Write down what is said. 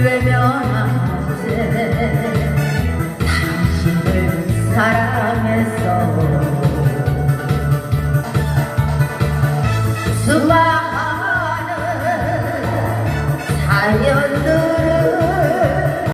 외면한데 당신을 사랑해서 수많은 사연들